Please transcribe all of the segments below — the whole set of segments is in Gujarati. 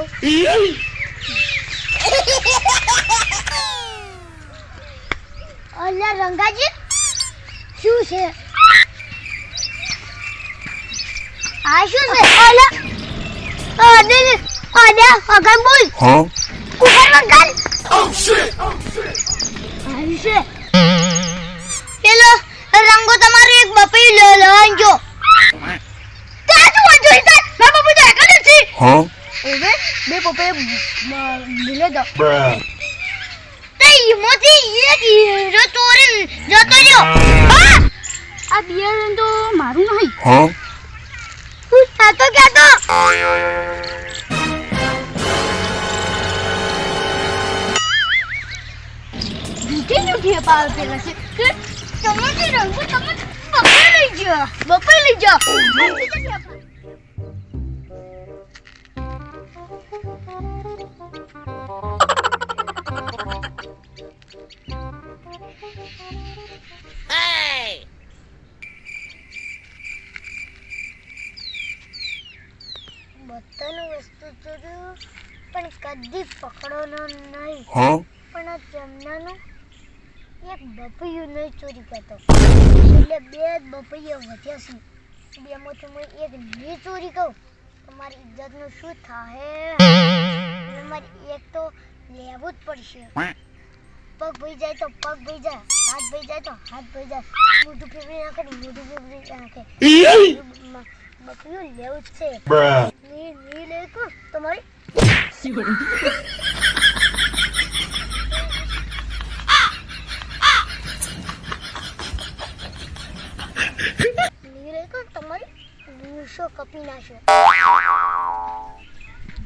જોતા અલ્યા રંગાજી શું છે? આ શું છે? અલ્યા અડે અડે અગર બોલ. Huh? કુકર વગર shit! આવ્યું છે. પેલો રંગો તમારો એક બપી લો લો બપી જ Huh? હવે બે પપ્પે મિલે દો Bruh. તે ઈમોથી એક હીરો ચોરી જતો રહ્યો હા આ બિયર તો મારું નહીં. Huh? હું સાતો કહેતો જૂઠી જૂઠી પાવ પેલા છે. કે તમે જે રંગો તમે બપોર લઈ જાઓ બપોર લઈ જાઓ બધાનું વસ્તુ ચોર્યું પણ કદી પકડવાનો નહીં. પણ આ જમનાનું એક બપૈયું નહીં ચોરી કરતો. એટલે બે જ બપૈયા વધ્યા છે. બેમાંથી હું એક નહીં ચોરી કહું તો મારી ઇજ્જતનું શું થાય મારી એક તો લેવું જ પડશે. પગ ભઈ જાય તો પગ ભઈ જાય હાથ ભઈ જાય તો હાથ ભઈ જાય. મોઢું ફેરવી નાખે ને મોઢું ફેરવી નાખે. બકરીઓ લેવું જ છે. ની ની લે કો તમારી. ની લે કો તમારી. મૂછો કપી નાખો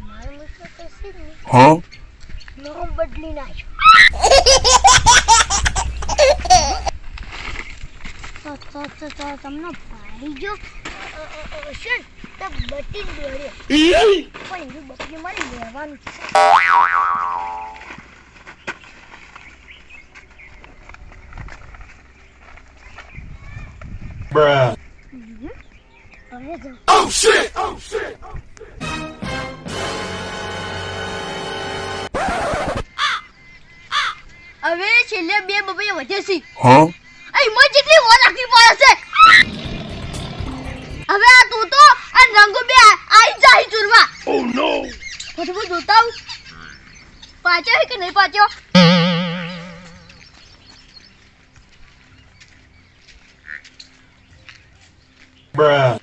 મારી મૂછો જ નહીં. Huh? નામ બદલી નાખ્યો. તો તો તો તો તમને ભાઈ જો છે તો બટી દોડ્યો પણ એવી બકરી મારે લેવાનું છે Bruh. હવે જો Oh shit! Oh shit! હવે છેલ્લે બે બબે વધે છે. Huh? અહીં મો જેટલી વો રાખવી પડે છે હવે આ તું તો આ રંગો બે આઈ જાય ચૂરમાં ઓ નો ફટફટ જોતા આવું. પાછો કે નહીં પાછો? Bruh.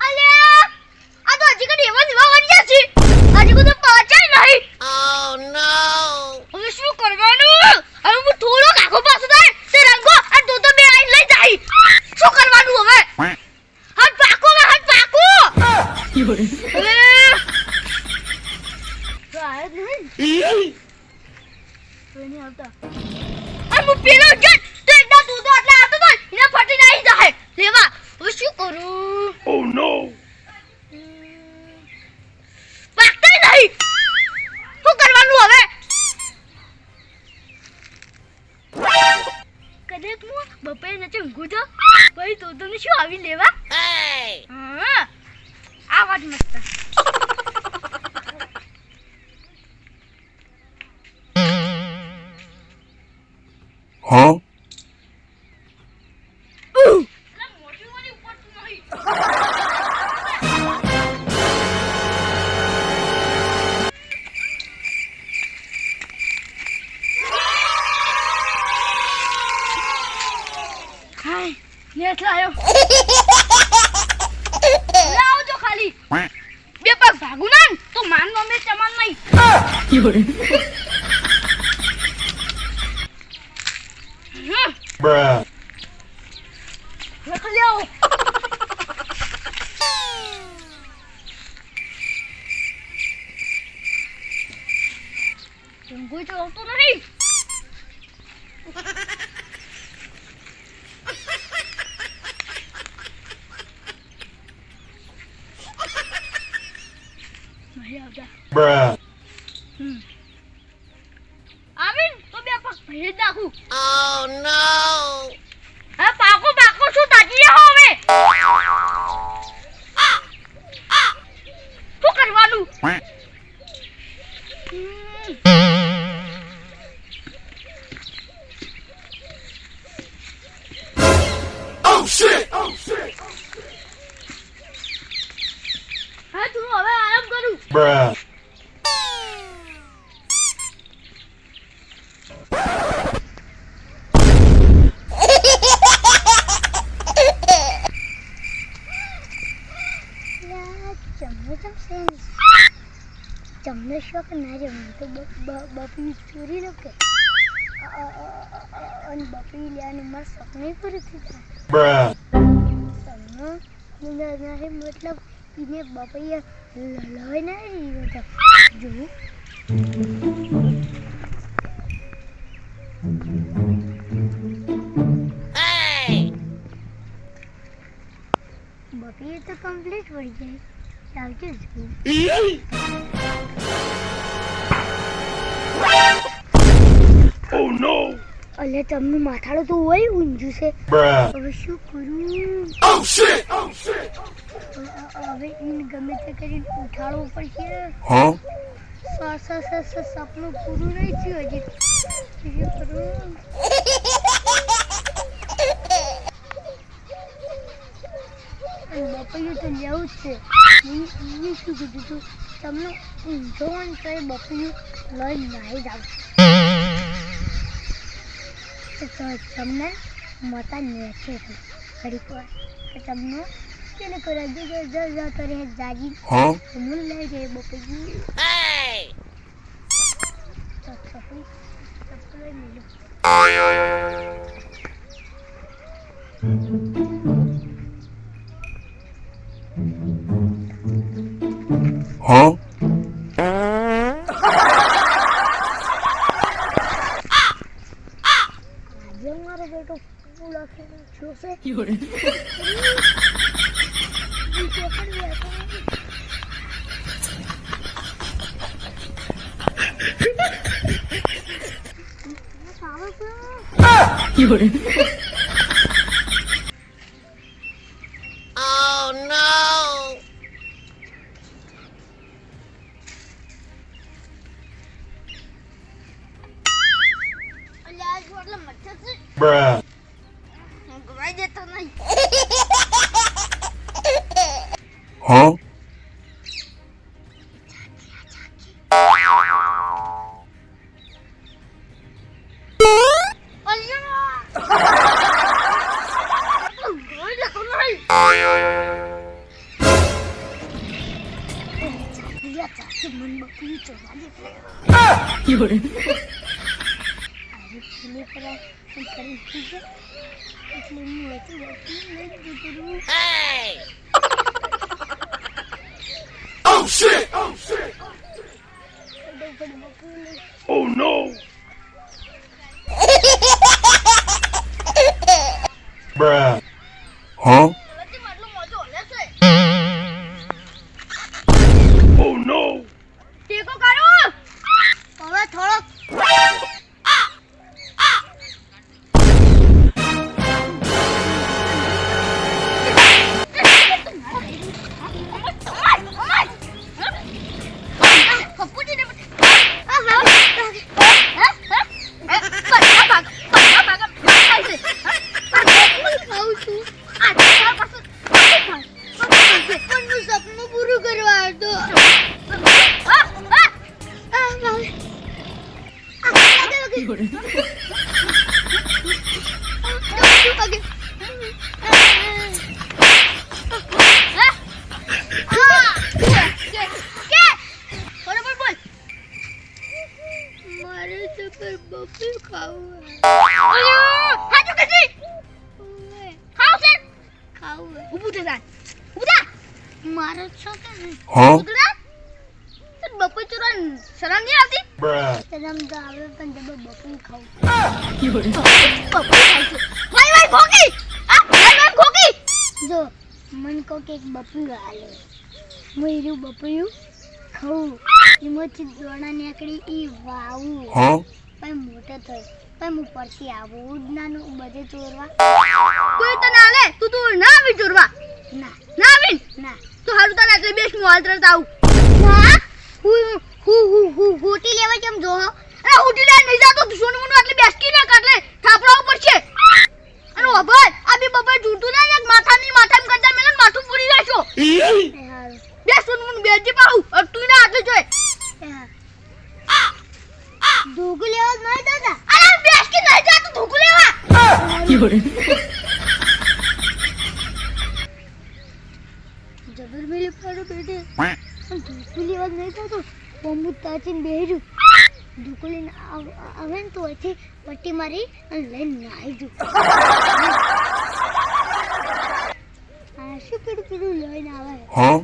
અલ્યા આ તો હજી કદી એવા દીવા વળ્યા છે હજી બધું પહોંચાય નહીં Oh no! હવે શું કરવાનું હવે હું થોડો કાકો પાસે થાય તે રંગો અને તું તો બે આઈને લઈ જાય શું કરવાનું હવે હાથ પાકો હવે હાથ પાકો હવે તો આયો જ નહીં કોઈ નહીં આવતા. અને હું પેલો જ તો એકદમ તું તો એટલે આવતો તો એને ફટીને આવી જાય લેવા હવે શું કરું? Oh no! પાકતા નહીં. શું કરવાનું હવે? કદાચ હું બપોરે નચે ઊંઘું તો? ભાઈ તો તમને શું આવી લેવા? Huh? હાય નેટ લાયો લાવો ખાલી. બે પગ ભાગું ના તો માન મમ્મી ચમન નહીં હમ Bruh. લખ લ્યો કોઈ તો આવતો નહીં નહીં આવતા Bruh. આવીન તો બે પગ ભેજ નાખું Oh no! Bruh. લા, જમવું જમશે ને. જમને શોખ ના જમવું તો બ- બ- બપી ચોરી લો કે અ- અ- અ- અ- અ- અને બપી લેવાનું મારા શોખ નહીં પૂરી થઈ જાય Bruh. તમને મુંડા નાહે મતલબ એને બપૈયા લલવાય ના રહી તો જો! બપૈયા તો કમ્પ્લીટ પડી જાય ચાલતું જ Oh no. અલે તમને માથાડું તો હોય ઊંજુ છે હવે શું કરું Oh shit. Oh shit. હવે એને ગમે તે કરીને ઉઠાડવો પડશે. હા? સપનું પૂરું નહીં થયું હજી. કરું બપૈયું તો લેવું જ છે. મેં શું કીધું હતું તમને ઊંધો હોય ને તો એ બપૈયું લઈને નાહી જાવ તમને મતા નેચે છે. ઘડીક વાર. તો તમને તેને કરે જતો રહે જાગી Huh? હું Hey! તો ચપલી ચપલી મિલ્યું Huh? 有人。Hey! oh shit! Oh shit! Oh no! Bruh. Huh? બપી ખાવું ખાવું ખાવું ઊભું થા ઊભું થા મારે છો કે Huh? બપોર ચોરા શરમ નહીં આવતી શરમ તો આવે પણ તમે બપોર ખાવ બપોર ખાય છે આ જો મન કો કે એક બપોર આલે એનું બપોર ખાઉં એમાંથી દોણા નીકળી ઈ વાવું? પણ મોટો થયો પણ હું પરથી આવું જ નાનું બધે ચોરવા કોઈ તો ના લે તું તું ના આવી ચોરવા ના ના આવી ના તો હારું તને એટલે બેસ હું હાલ તરત આવું ના હું હું હું હું હોટી લેવા કેમ જો અરે હોટી લેવા નહીં જાતો તું સોનું મોનું એટલે બેસકી ના કાટલે થાપડા ઉપર છે અને ઓભર આ બે બબર જૂઠું ના એક માથાની માથામાં કરતા મેલન માથું પૂરી જાશો બે સોનું મોનું બેસજી પાઉં તું ના ધોકું લેવા જ નહીં દાદા અરે બેસ કે નહીં જા તું ધોકું લેવા જબર મેલી પાડો બેટે પણ ધોકું લેવા જ નહીં જતો બમ્બુ તાચીને બેહી ધોકું લઈને આવે ને તો અહીંથી પટ્ટી મારી અને લઈને નાઈ જુ શું પીડું પીડું લઈને આવે Huh?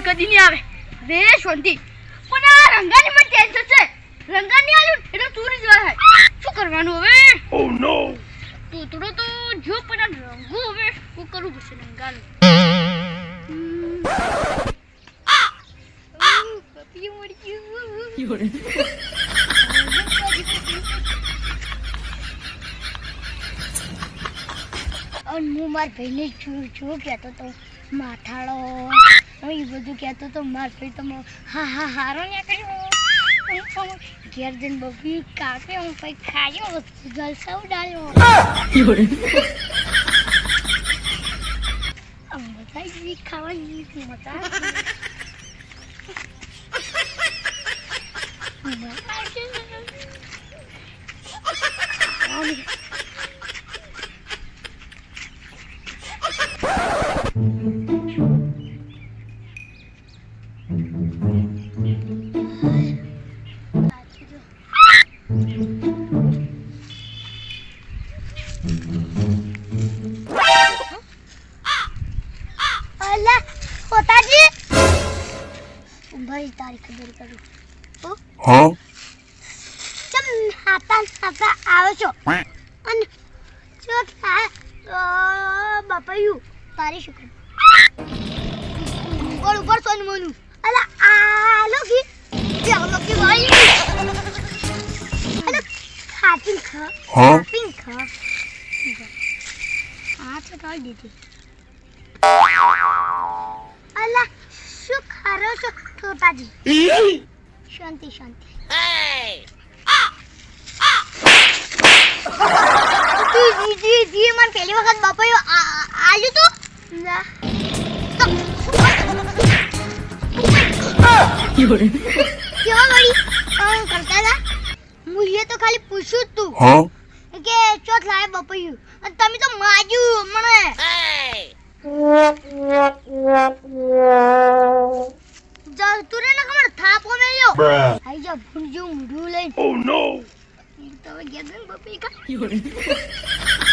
હાય કદી નહીં આવે. બે શાંતિ પણ આ રંગાની મને ટેન્શન છે. રંગાની આલ્યું એટલે ચોરી જવાય. શું કરવાનું હવે? Oh no! તોતડો તો જો પણ આ રંગો હવે શું કરવું પડશે રંગાનું. પપ્પી મરી ગયું અને હું મારા ભાઈને છું છું કહેતો તો માથાળો. હું એ બધું કહેતો તો માર ભાઈ તો હા હા, હારો ને કર્યો ઘેર જઈને બબી કાપે, હું પછી ખાયો જલસા ઉડાડ્યો. આમ બધા બી ખાવાની મજા. ચમ હાતા આવે આવો છો અને જો થાય બાપાયું તારી શું ખબર ઉપર ઉપર સોન મોનું અલા આ લોકી પેલો લોકી ભાઈ. અલા ખાતી ખા? ખાતી ખા. આ તો કાઢી દીધી. અલા શું ખારો છો છોટાજી શાંતિ શાંતિ. Hey! જી જી જી જી મને પહેલી વખત બાપાયો આલ્યું તું? ના. કેવા વળી? કરતા હતા? મુએ તો ખાલી પૂછ્યું તું? કે ચોથ લાય બાપાયું અને તમે તો માજ્યું મને. તું રે ને ખબર થાપો મેલ્યો. આઈ જા ભૂંજું મૂઢું લઈને. Oh no! ઈ તો હવે ગયા બાપી કા